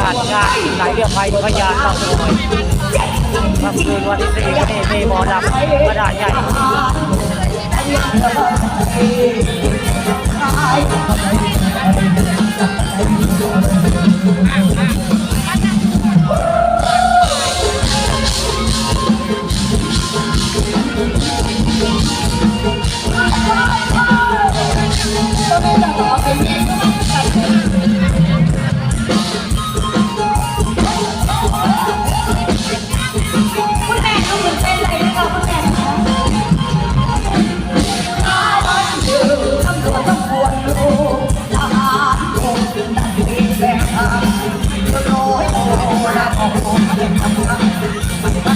ากาศงานไหลเรือไฟพยานบางสวยค่ำคืนวันที่สี่ก็นี่มีหมอดำกระดาษใหญ่